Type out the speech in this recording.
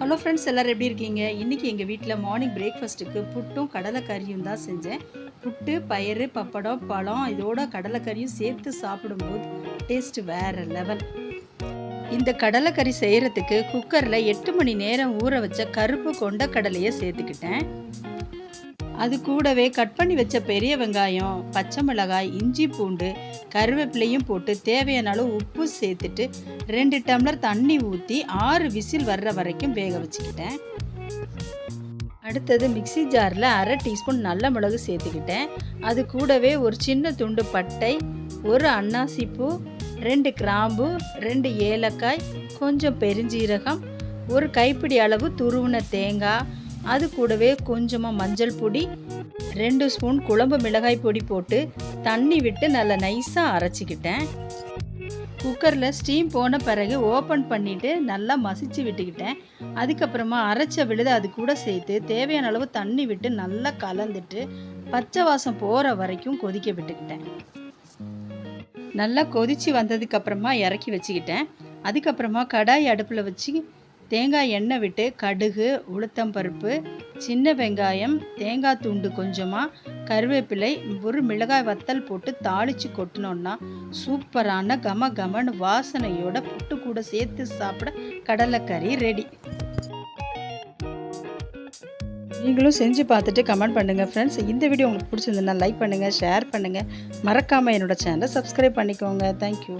Hello friends எல்லோரும் எப்படி இருக்கீங்க? இன்றைக்கி எங்கள் வீட்டில் மார்னிங் பிரேக்ஃபாஸ்ட்டுக்கு புட்டும் கடலைக்கறியும் தான் செஞ்சேன். புட்டு பயிறு பப்படம் பழம் இதோட கடலைக்கறியும் சேர்த்து சாப்பிடும்போது டேஸ்ட் வேறு லெவல் இந்த கடலைக்கறி செய்கிறதுக்கு குக்கரில் எட்டு மணி நேரம் ஊற வச்ச கருப்பு கொண்ட கடலையை சேர்த்துக்கிட்டேன். அது கூடவே கட் பண்ணி வச்ச பெரிய வெங்காயம் பச்சை மிளகாய் இஞ்சி பூண்டு கருவேப்பிலையும் போட்டு தேவையான அளவு உப்பு சேர்த்துட்டு ரெண்டு டம்ளர் தண்ணி ஊற்றி ஆறு விசில் வர்ற வரைக்கும் வேக வச்சுக்கிட்டேன். அடுத்தது மிக்ஸி ஜாரில் அரை டீஸ்பூன் நல்ல மிளகு சேர்த்துக்கிட்டேன். அது கூடவே ஒரு சின்ன துண்டு பட்டை ஒரு அன்னாசி பூ ரெண்டு கிராம்பு ரெண்டு ஏலக்காய் கொஞ்சம் பெருஞ்சீரகம் ஒரு கைப்பிடி அளவு துருவின தேங்காய் அது கூடவே கொஞ்சமாக மஞ்சள் பொடி ரெண்டு ஸ்பூன் குழம்பு மிளகாய் பொடி போட்டு தண்ணி விட்டு நல்லா நைஸாக அரைச்சிக்கிட்டேன். குக்கரில் ஸ்டீம் போன பிறகு ஓப்பன் பண்ணிவிட்டு நல்லா மசிச்சு விட்டுக்கிட்டேன். அதுக்கப்புறமா அரைச்ச விழுது அது கூட சேர்த்து தேவையான அளவு தண்ணி விட்டு நல்லா கலந்துட்டு பச்சை வாசம் போகிற வரைக்கும் கொதிக்க விட்டுக்கிட்டேன். நல்லா கொதிச்சு வந்ததுக்கப்புறமா இறக்கி வச்சுக்கிட்டேன். அதுக்கப்புறமா கடாய் அடுப்பில் வச்சு தேங்காய் எண்ணெய் விட்டு கடுகு உளுத்தம்பருப்பு சின்ன வெங்காயம் தேங்காய் துண்டு கொஞ்சமாக கருவேப்பிலை ஒரு மிளகாய் வத்தல் போட்டு தாளித்து கொட்டினோன்னா சூப்பரான கம கமன்னு வாசனையோட புட்டு கூட சேர்த்து சாப்பிட கடலைக்கறி ரெடி நீங்களும் செஞ்சு பார்த்துட்டு கமெண்ட் பண்ணுங்கள் ஃப்ரெண்ட்ஸ் இந்த வீடியோ உங்களுக்கு பிடிச்சிருந்ததுன்னா லைக் பண்ணுங்கள் ஷேர் பண்ணுங்கள் மறக்காமல் என்னோடய சேனலை சப்ஸ்கிரைப் பண்ணிக்கோங்க. தேங்க்யூ